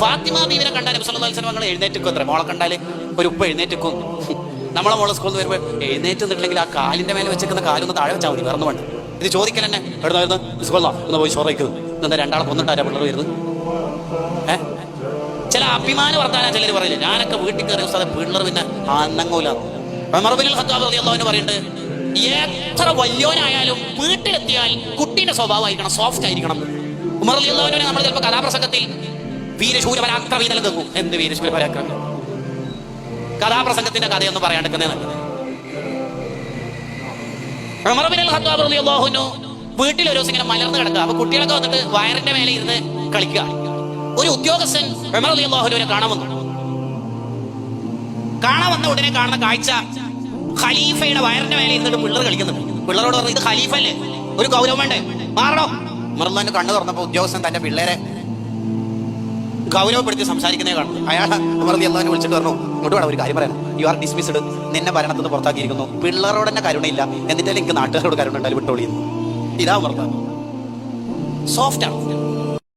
ഫാത്തിമ ബീവിനെ കണ്ടാൽ നബി സല്ലല്ലാഹു അലൈഹി വസല്ലം എഴുന്നേറ്റ് അത്ര. മോളെ കണ്ടാൽ ഒരു ഉപ്പ എഴുന്നേറ്റിക്കും നമ്മളെ മോളെ സ്കൂളിൽ വരുമ്പോൾ എഴുന്നേറ്റ് നിന്നിട്ടില്ലെങ്കിൽ ആ കാലിന്റെ മേലെ വെച്ചിരിക്കുന്ന കാലൊന്ന് താഴെ വെച്ചാൽ മതി വേറെ വേണ്ട. ഇത് ചോദിക്കൽ തന്നെ. എവിടെ നിന്ന് സ്കൂളിലോ ഒന്ന് പോയി ചോറയ്ക്കുന്നു എന്താ രണ്ടാളെ കൊന്നിട്ടാരാ പിള്ളേർ വരുന്നത്? ഏ? ചില അഭിമാന വർത്താനം ചിലർ പറയില്ല? ഞാനൊക്കെ വീട്ടിൽ കയറിയ സ്ഥലം പിള്ളേർ പിന്നെ അന്നങ്ങൂല പറയുന്നത് പറയുന്നുണ്ട് എത്ര വലിയോനായാലും വീട്ടിലെത്തിയാൽ കുട്ടിയുടെ സ്വഭാവമായിരിക്കണം സോഫ്റ്റ് ആയിരിക്കണം. ഉമർ അലി അള്ളാഹുവിനെ നമ്മൾ ചിലപ്പോൾ കഥാപ്രസംഗത്തിൽ വീരശൂര പരാക്രമി നൽകുന്നു എന്ത് വീരശൂര പരാക്രമി? കഥാപ്രസംഗത്തിന്റെ കഥയൊന്നും റളിയല്ലാഹുവിനു വീട്ടിൽ ഒരു ദിവസം ഇങ്ങനെ മലർന്ന് കിടക്കുക. അപ്പൊ കുട്ടികളൊക്കെ വന്നിട്ട് വയറിന്റെ മേലെ ഇരുന്ന് കളിക്കുക. ഒരു ഉദ്യോഗസ്ഥൻ ഉമർ റളിയല്ലാഹുവിനെ കാണാൻ വന്നു. കാണാൻ വന്ന ഉടനെ കാണുന്ന കാഴ്ച ഖലീഫയുടെ വയറിന്റെ മേലെ ഇരുന്നിട്ട് പിള്ളേർ കളിക്കുന്നുണ്ട്. പിള്ളേരോട് പറഞ്ഞു ഇത് ഖലീഫല്ലേ? ഒരു ഗൗരവം വേണ്ടേ? മാറണോ? ഉമർലാന്റെ കണ്ണു തുറന്നപ്പോ ഉദ്യോഗസ്ഥൻ തന്റെ പിള്ളേരെ ഗൗരവപ്പെടുത്തി സംസാരിക്കുന്നേ കാണുന്നു അയാൾ ഉമർ അള്ളാഹിനെ വിളിച്ചിട്ട് പറഞ്ഞു ഇങ്ങോട്ട് വേണം ഒരു കാര്യം പറയാൻ. യു ആർ ഡിസ്മിസ്ഡ് നിന്നെ ഭരണത്തിൽ നിന്ന് പുറത്താക്കിയിരിക്കുന്നു. പിള്ളേരോട് തന്നെ കരുണയില്ല. എന്നിട്ടല്ലേ എനിക്ക് നാട്ടുകാരോട് കരുണ ഉണ്ടായാലും വിട്ടോളിയുന്നു ഇതാ ഉമർ സോഫ്റ്റ് ആണ്.